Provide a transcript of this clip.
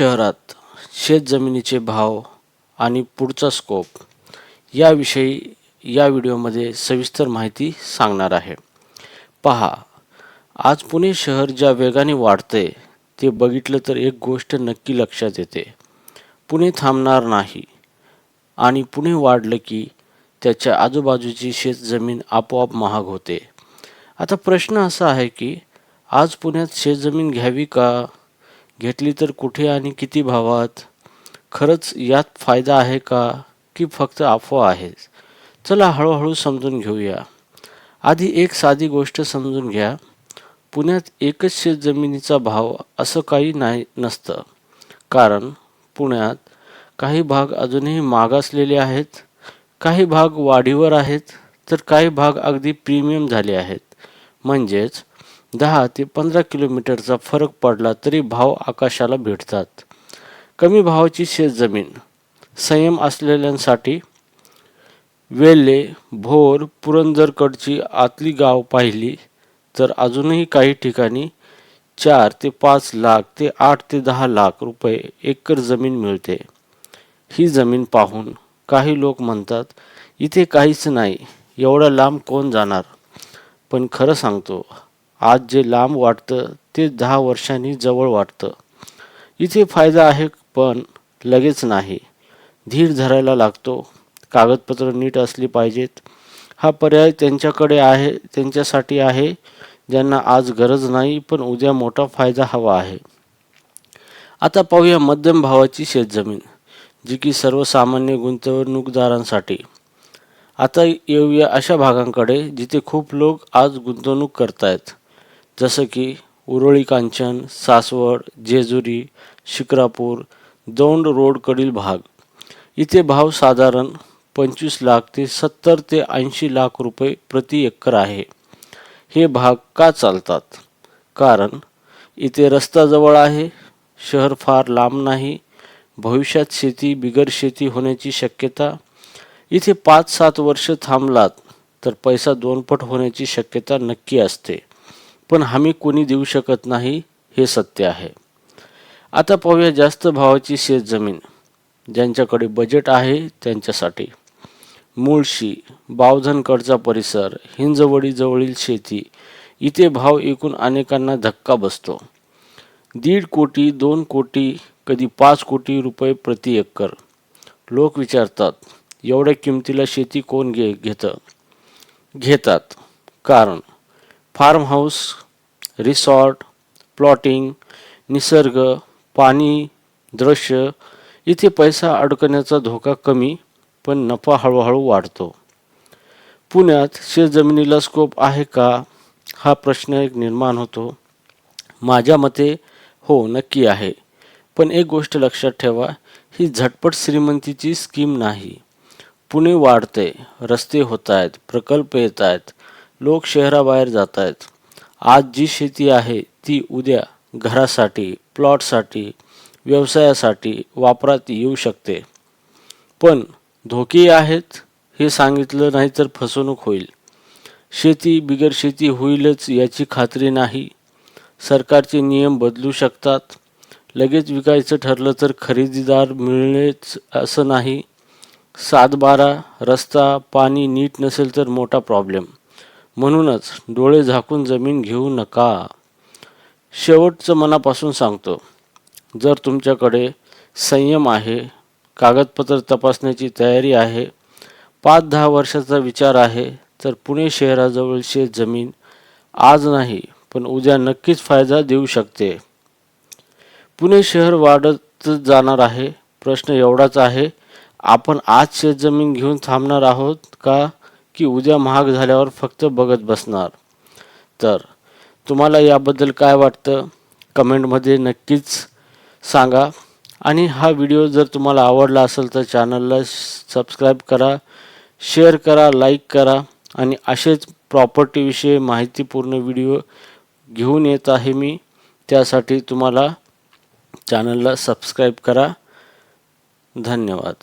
शहरात शेतजमिनीचे भाव आणि पुढचा स्कोप याविषयी या व्हिडिओमध्ये सविस्तर माहिती सांगणार आहे. पहा आज पुणे शहर ज्या वेगाने वाढते ते बघितलं तर एक गोष्ट नक्की लक्षात येते. पुणे थांबणार नाही आणि पुणे वाढलं की त्याच्या आजूबाजूची शेतजमीन आपोआप महाग होते. आता प्रश्न असा आहे की आज पुण्यात शेतजमीन घ्यावी का? घेतली तर कुठे आणि किती भावात? खरंच यात फायदा आहे का की फक्त अफवा आहे चला हळूहळू समजून घेऊया. आधी एक साधी गोष्ट समजून घ्या. पुण्यात एकच शेतजमिनीचा भाव असं काही नाही नसतं. कारण पुण्यात काही भाग अजूनही मागासलेले आहेत. काही भाग वाढीवर आहेत. तर काही भाग अगदी प्रीमियम झाले आहेत. म्हणजेच दहा ते पंधरा किलोमीटरचा फरक पडला तरी भाव आकाशाला भेटतात. कमी भावाची शेतजमीन संयम असलेल्यांसाठी वेल्हे भोर पुरंदरकडची आतली गाव पाहिली तर अजूनही काही ठिकाणी चार ते पाच लाख ते आठ ते दहा लाख रुपये एकर जमीन मिळते. ही जमीन पाहून काही लोक म्हणतात इथे काहीच नाही एवढं लांब कोण जाणार? पण खरं सांगतो आज जे लांब वाटतं ते दहा वर्षांनी जवळ वाटतं. इथे फायदा आहे पण लगेच नाही. धीर धरायला लागतो. कागदपत्र नीट असली पाहिजेत. हा पर्याय त्यांच्याकडे आहे त्यांच्यासाठी आहे ज्यांना आज गरज नाही पण उद्या मोठा फायदा हवा आहे. आता पाहूया मध्यम भावाची शेतजमीन जी की सर्वसामान्य गुंतवणूकदारांसाठी. आता येऊया अशा भागांकडे जिथे खूप लोक आज गुंतवणूक करतायत. जसं की उरोळी कांचन सासवड जेजुरी शिक्रापूर दौंड रोडकडील भाग. इथे भाव साधारण पंचवीस लाख ते सत्तर ते ऐंशी लाख रुपये प्रति एकर आहे. हे भाग का चालतात? कारण इथे रस्ता जवळ आहे शहर फार लांब नाही भविष्यात शेती बिगर शेती होण्याची शक्यता. इथे पाच सात वर्ष थांबलात तर पैसा दोनपट होण्याची शक्यता नक्की असते. पण हमी कोणी देऊ शकत नाही हे सत्य आहे. आता पाहूया जास्त भावाची शेतजमीन ज्यांच्याकडे बजेट आहे त्यांच्यासाठी. मुळशी बावधनकडचा परिसर हिंजवडीजवळील शेती इथे भाव एकूण अनेकांना धक्का बसतो. दीड कोटी दोन कोटी कधी पाच कोटी रुपये प्रति एकर. लोक विचारतात एवढ्या किमतीला शेती कोण घे घेतं? घेतात. कारण फार्म हाऊस रिसॉर्ट प्लॉटिंग निसर्ग पाणी दृश्य इथे पैसा अडकण्याचा धोका कमी पण नफा हळूहळू वाढतो. पुण्यात शेतजमिनीला स्कोप आहे का? हा प्रश्न एक निर्माण होतो. माझ्या मते हो नक्की आहे. पण एक गोष्ट लक्षात ठेवा ही झटपट श्रीमंतीची स्कीम नाही. पुणे वाढते रस्ते होत आहेत प्रकल्प येत आहेत लोक शहराबाहेर जात आहेत आज जी शेती आहे ती उद्या घरासाठी प्लॉटसाठी व्यवसायासाठी वापरात येऊ शकते. पण धोके आहेत हे सांगितलं नाही तर फसवणूक होईल. शेती बिगर शेती होईलच याची खात्री नाही. सरकारचे नियम बदलू शकतात. लगेच विकायचं ठरलं तर खरेदीदार मिळणेच असं नाही. सातबारा रस्ता पाणी नीट नसेल तर मोठा प्रॉब्लेम म्हणूनच डोळे झाकून जमीन घेऊ नका. शेवटचं मनापासून सांगतो जर तुमच्याकडे संयम आहे कागदपत्र तपासण्याची तयारी आहे पाच दहा वर्षाचा विचार आहे तर पुणे शहराजवळ शेत जमीन आज नाही पण उद्या नक्कीच फायदा देऊ शकते. पुणे शहर वाढत जाणार आहे प्रश्न एवढाच आहे आपण आज शेतजमीन घेऊन थांबणार आहोत का? की उद्या महाग झाल्यावर फक्त बघत बसणार. तर तुम्हाला याबद्दल काय वाटतं? कमेंटमध्ये नक्कीच सांगा. आणि हा व्हिडिओ जर तुम्हाला आवडला असेल तर चॅनलला सबस्क्राईब करा शेअर करा लाईक करा आणि असेच प्रॉपर्टीविषयी माहितीपूर्ण व्हिडिओ घेऊन येत आहे मी. त्यासाठी तुम्हाला चॅनलला सबस्क्राईब करा. धन्यवाद.